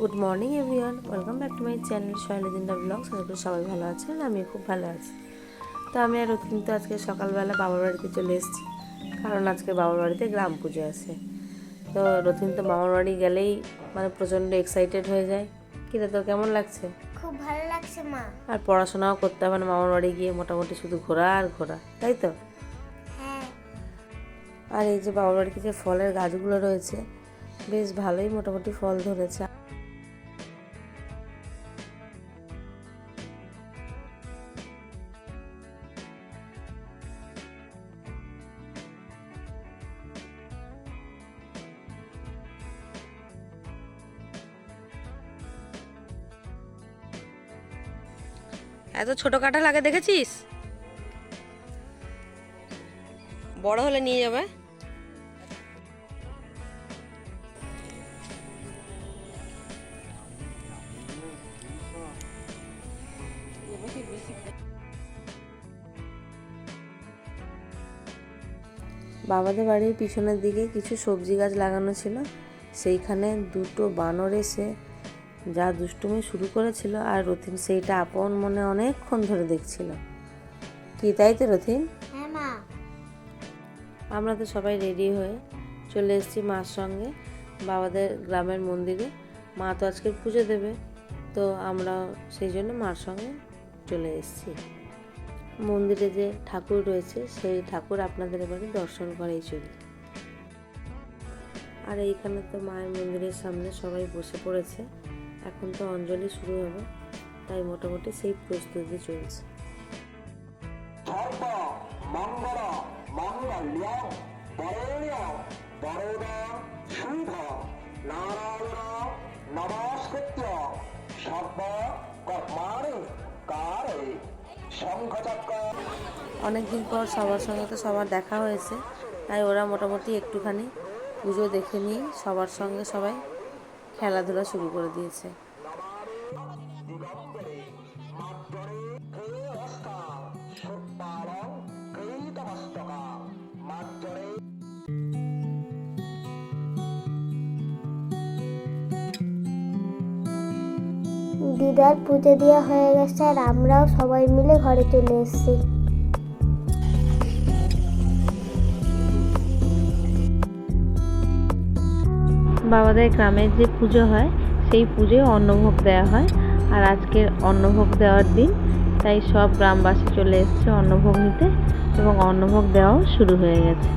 Good morning everyone welcome back to my channel শৈলদিনটা blog আশা করি সবাই ভালো আছেন আমি খুব ভালো আছি। তো আমি আর কিন্তু আজকে সকালবেলা বাবার বাড়িতে চলে এসেছি কারণ আজকে বাবার বাড়িতে গ্রাম পুজো আছে। তো রথিন তো মামার বাড়ি গেলেই মানে প্রচণ্ড এক্সাইটেড হয়ে যায়। কিরে তো কেমন লাগছে? খুব ভালো লাগছে মা। আর পড়াশোনাও করতে হবে না মামার বাড়ি গিয়ে মোটামুটি শুধু ঘোরা আর ঘোরা তাই তো? হ্যাঁ। আর এই যে বাবার বাড়িতে যে ফলের গাছগুলো রয়েছে বেশ ভালোই মোটামুটি ফল ধরেছে। এত ছোট কাঁঠাল আগে দেখেছিস? বড় হলে নিয়ে যাবে। বাবাদের বাড়ির পিছনের দিকে কিছু সবজি গাছ লাগানো ছিল। সেইখানে দুটো বানর এসে যা দুষ্টুমি শুরু করেছিল আর রথিন সেইটা আপন মনে অনেকক্ষণ ধরে দেখছিল। কি তাই তো রথিন হ্যাঁ আমরা তো সবাই রেডি হয়ে চলে এসেছি মার সঙ্গে বাবাদের গ্রামের মন্দিরে। মা তো আজকে পুজো দেবে তো আমরা সেই জন্য মার সঙ্গে চলে এসেছি। মন্দিরে যে ঠাকুর রয়েছে সেই ঠাকুর আপনাদের এবারে দর্শন করেই চলি। আর এইখানে তো মায়ের মন্দিরের সামনে সবাই বসে পড়েছে। এখন তো অঞ্জলি শুরু হবে তাই মোটামুটি সেই প্রস্তুতি চলছে। নমস্কৃত্য কারে শঙ্খচক্র। অনেকদিন পর সবার সঙ্গে তো সবার দেখা হয়েছে তাই ওরা মোটামুটি একটুখানি পুজো দেখে নিয়ে সবার সঙ্গে সবাই খেলাধুলা শুরু করে দিয়েছে। দিদার পুজো দেওয়া হয়ে গেছে আর আমরাও সবাই মিলে ঘরে চলে এসেছি। বাবাদের গ্রামের যে পুজো হয়, সেই পুজোয় অন্নভোগ দেওয়া হয়। আর আজকের অন্নভোগ দেওয়ার দিন, তাই সব গ্রামবাসী চলে এসছে অন্নভোগ নিতে এবং অন্নভোগ দেওয়াও শুরু হয়ে গেছে।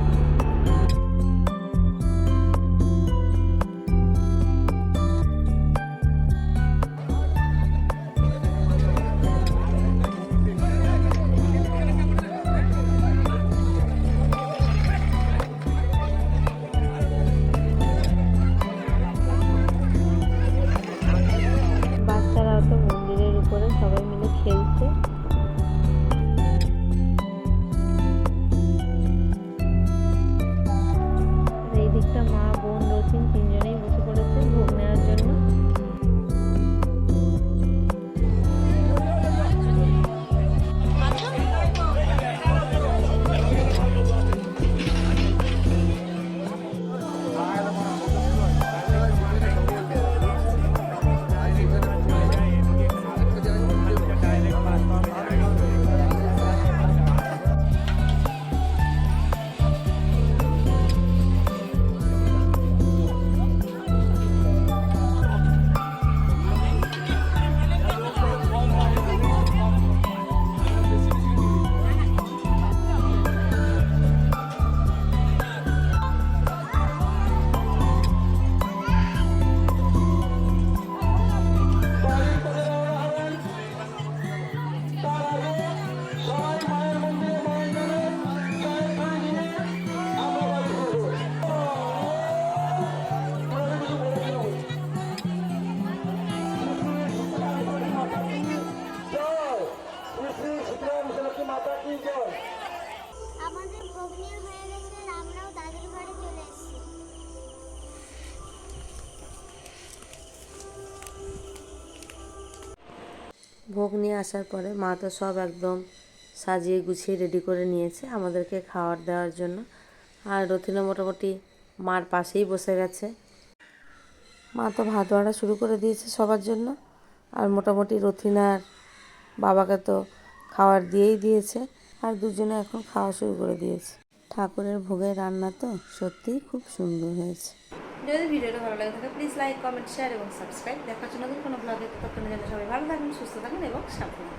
ভোগ নিয়ে আসার পরে মা তো সব একদম সাজিয়ে গুছিয়ে রেডি করে নিয়েছে আমাদেরকে খাবার দেওয়ার জন্য। আর রথিনও মোটামুটি মার পাশেই বসে গেছে। মা তো ভাত বাড়া শুরু করে দিয়েছে সবার জন্য। আর মোটামুটি রথিনার বাবাকে তো খাবার দিয়েই দিয়েছে আর দুজনে এখন খাওয়া শুরু করে দিয়েছে। ঠাকুরের ভোগের রান্না তো সত্যিই খুব সুন্দর হয়েছে। যদি ভিডিওটা ভালো লাগে থাকে প্লিজ লাইক কমেন্ট শেয়ার এবং সাবস্ক্রাইব দেখার জন্য কোনো ব্লগে ততক্ষণের জন্য সবাই ভালো থাকুন, সুস্থ থাকুন এবং সাবধানে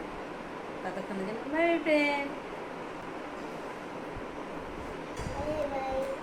থাকুন। By friend bye bye